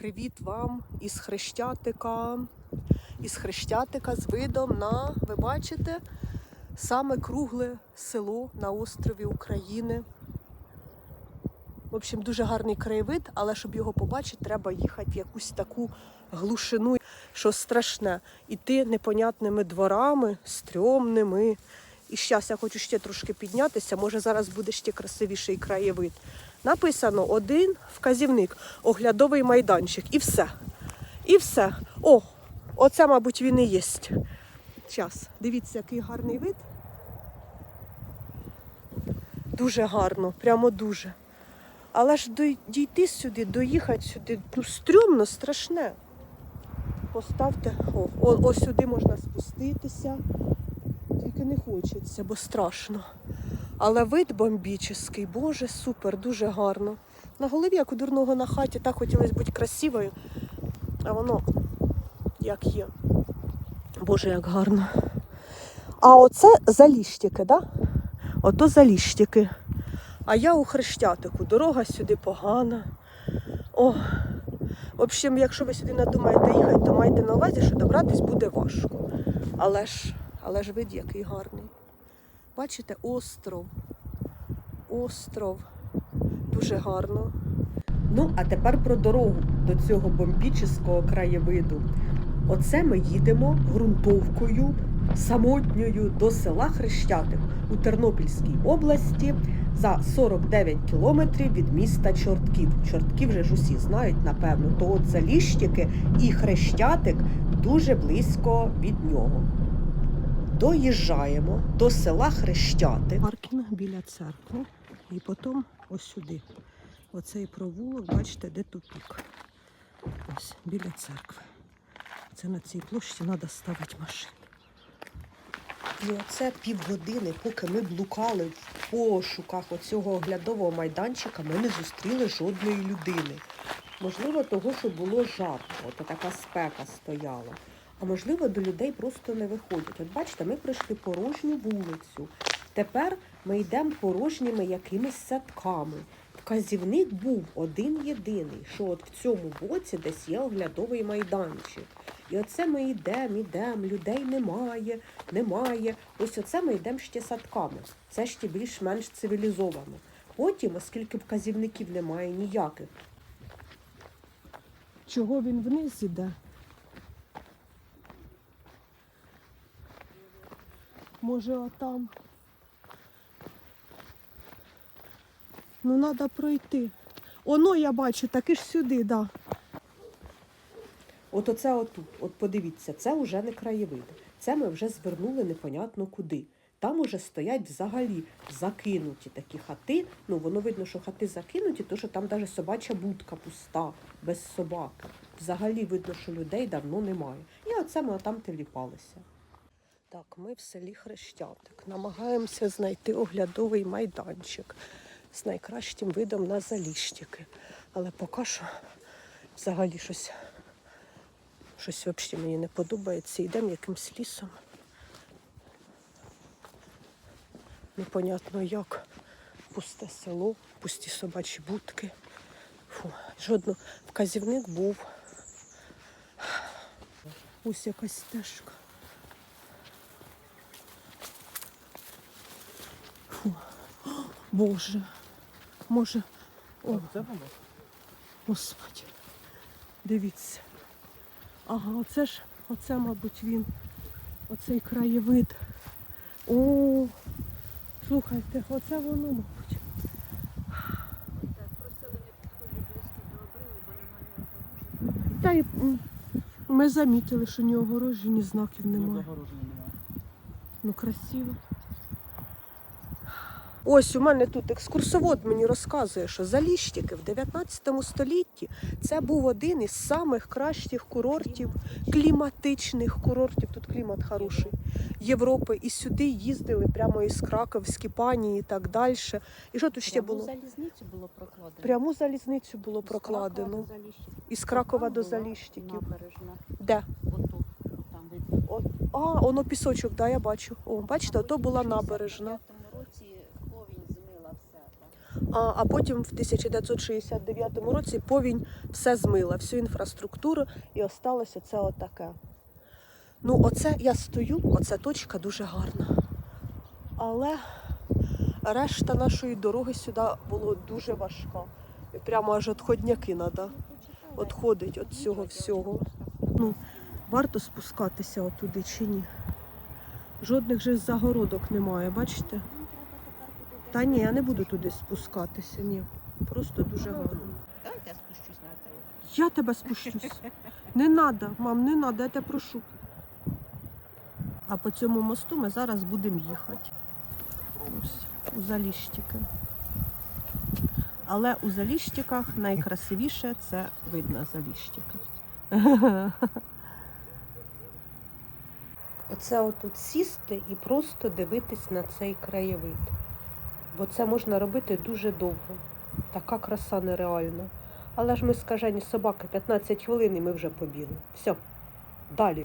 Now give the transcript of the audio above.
Привіт вам із Хрещатика. Із Хрещатика з видом на, ви бачите, саме кругле село на острові України. В общем, дуже гарний краєвид, але щоб його побачити, треба їхати в якусь таку глушину, що страшне. Іти непонятними дворами, стрьомними. І зараз я хочу ще трошки піднятися, може зараз буде ще красивіший краєвид. Написано один вказівник, оглядовий майданчик. І все. І все. О, оце, мабуть, він і є. Зараз, дивіться, який гарний вид. Дуже гарно, прямо дуже. Але ж дійти сюди, доїхати сюди, ну стрьомно, страшне. Поставте, о, о, ось сюди можна спуститися. Тільки не хочеться, бо страшно. Але вид бомбічний, боже, супер, дуже гарно. На голові, як у дурного на хаті, так хотілося бути красивою, а воно як є. Боже, як гарно. А оце заліщики, да? Ото заліщики. А я у Хрещатику. Дорога сюди погана. О. В общем, якщо ви сюди надумаєте їхати, то майте на увазі, що добратись буде важко. Але ж, але ж вид який гарний. Бачите, остров. Остров. Дуже гарно. Ну, а тепер про дорогу до цього бомбічного краєвиду. Оце ми їдемо ґрунтовкою самотньою до села Хрещатик у Тернопільській області за 49 кілометрів від міста Чортків. Чортків же ж усі знають, напевно, то от Заліщики і Хрещатик дуже близько від нього. Доїжджаємо до села Хрещатик. Паркінг біля церкви і потім ось сюди. Оцей провулок, бачите, де тупік. Ось біля церкви. Це на цій площі треба ставити машину. І оце півгодини, поки ми блукали в пошуках оцього оглядового майданчика, ми не зустріли жодної людини. Можливо, того, що було жарко, от така спека стояла. А можливо, до людей просто не виходять. От бачите, ми пройшли порожню вулицю. Тепер ми йдемо порожніми якимись садками. Вказівник був один єдиний, що от в цьому боці десь є оглядовий майданчик. І оце ми йдемо, йдемо, людей немає, немає. Ось оце ми йдемо ще садками. Це ще більш-менш цивілізовано. Потім, оскільки вказівників немає ніяких. Чого він вниз іде? Може, отам. Ну, треба пройти. Оно я бачу, таки ж сюди, да. От оце отут, от подивіться, це вже не краєвид. Це ми вже звернули непонятно куди. Там уже стоять взагалі закинуті такі хати. Ну, воно видно, що хати закинуті, тому що там навіть собача будка пуста, без собаки. Взагалі видно, що людей давно немає. І оце ми там теліпалися. Так, ми в селі Хрещатик. Намагаємося знайти оглядовий майданчик з найкращим видом на заліщики. Але поки що взагалі щось, щось взагалі мені не подобається. Йдемо якимсь лісом. Непонятно як. Пусте село, пусті собачі будки. Фу, жодно вказівник був. Ось якась стежка. Фу. О, Боже. Може. О, Це воно? Господи. Дивіться. Ага, оце ж, оце, мабуть, він. Оцей краєвид. О, слухайте, оце воно, мабуть. Та й ми замітили, що ні огорожі, ні знаків немає. Ну, красиво. Ось у мене тут екскурсовод мені розказує, що Заліщики в 19 столітті це був один із самих кращих курортів, кліматичних курортів. Тут клімат хороший Європи. І сюди їздили прямо із Краковські пані і так далі. І що тут ще було? залізницю було прокладено. Пряму залізницю було прокладено. Із Кракова до Заліщиків. Де? От, а, воно пісочок, да, я бачу. О, бачите, то була набережна. 65-му році повінь змила все. там. А, потім в 1969 році повінь все змила, всю інфраструктуру, і осталося це отаке. Ну, оце я стою, оця точка дуже гарна. Але решта нашої дороги сюди було дуже важка. Прямо аж отходняки треба. Отходить від цього всього. Ну, варто спускатися отуди чи ні? Жодних же загородок немає, бачите? Та ні, я не буду туди спускатися, ні. Просто дуже гарно. Давайте я спущусь на це. Я тебе спущусь. Не треба, мам, не треба, я тебе прошу. А по цьому мосту ми зараз будемо їхати. Ось, у Заліщики. Але у Заліщиках найкрасивіше це видно Заліщики. Оце отут сісти і просто дивитись на цей краєвид. Бо це можна робити дуже довго. Така краса нереальна. Але ж ми скажені собаки 15 хвилин і ми вже побігли. Все, далі.